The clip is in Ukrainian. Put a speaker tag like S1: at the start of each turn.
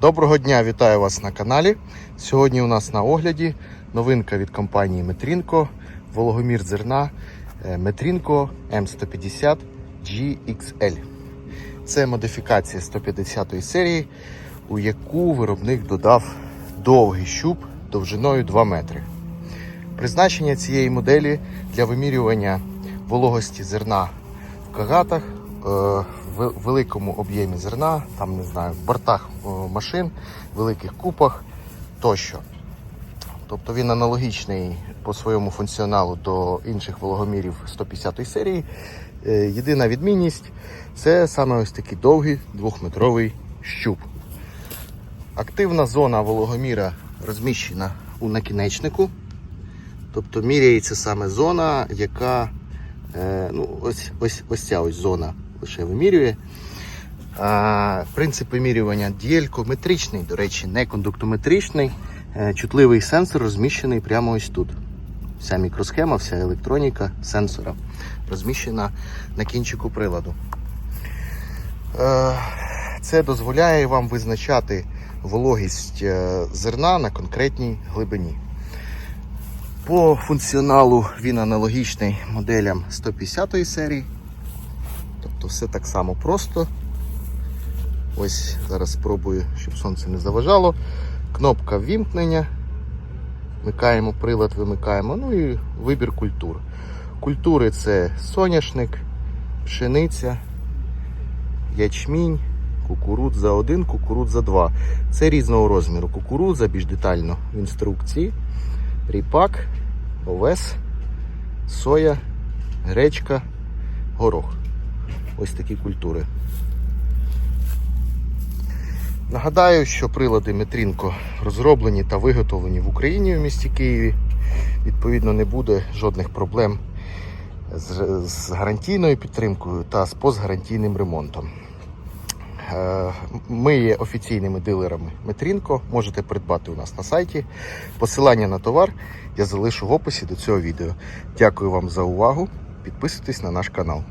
S1: Доброго дня, вітаю вас на каналі. Сьогодні у нас на огляді новинка від компанії Метрінко, вологомір зерна е, Метрінко М150 GXL. Це модифікація 150 серії, у яку виробник додав довгий щуп довжиною 2 метри. Призначення цієї моделі для вимірювання вологості зерна в кагатах, в великому об'ємі зерна, там не знаю, в бортах е, машин, великих купах тощо. Тобто він аналогічний по своєму функціоналу до інших вологомірів 150 серії. Е, Єдина відмінність це саме ось такий довгий двохметровий щуп. Активна зона вологоміра розміщена у накінечнику. Тобто міряється саме зона, яка е, ну, ось, ось, ось ця ось зона лише вимірює. А, принцип вимірювання дієлькометричний, до речі, не кондуктометричний. Е, чутливий сенсор розміщений прямо ось тут. Вся мікросхема, вся електроніка сенсора розміщена на кінчику приладу. Е, Це дозволяє вам визначати вологість е, зерна на конкретній глибині. По функціоналу він аналогічний моделям 150 серії. Все так само просто. Ось зараз спробую, щоб сонце не заважало. Кнопка ввімкнення. Вмикаємо прилад, вимикаємо. Ну і вибір культур. Культури це соняшник, пшениця, ячмінь, кукурудза 1, кукурудза 2. Це різного розміру. Кукурудза більш детально в інструкції. Ріпак, овес, соя, гречка, горох. Ось такі культури. Нагадаю, що прилади Метрінко розроблені та виготовлені в Україні в місті Києві. Відповідно, не буде жодних проблем з, гарантійною підтримкою та з постгарантійним ремонтом. Е, Ми є офіційними дилерами Метрінко. Можете придбати у нас на сайті. Посилання на товар я залишу в описі до цього відео. Дякую вам за увагу. Підписуйтесь на наш канал.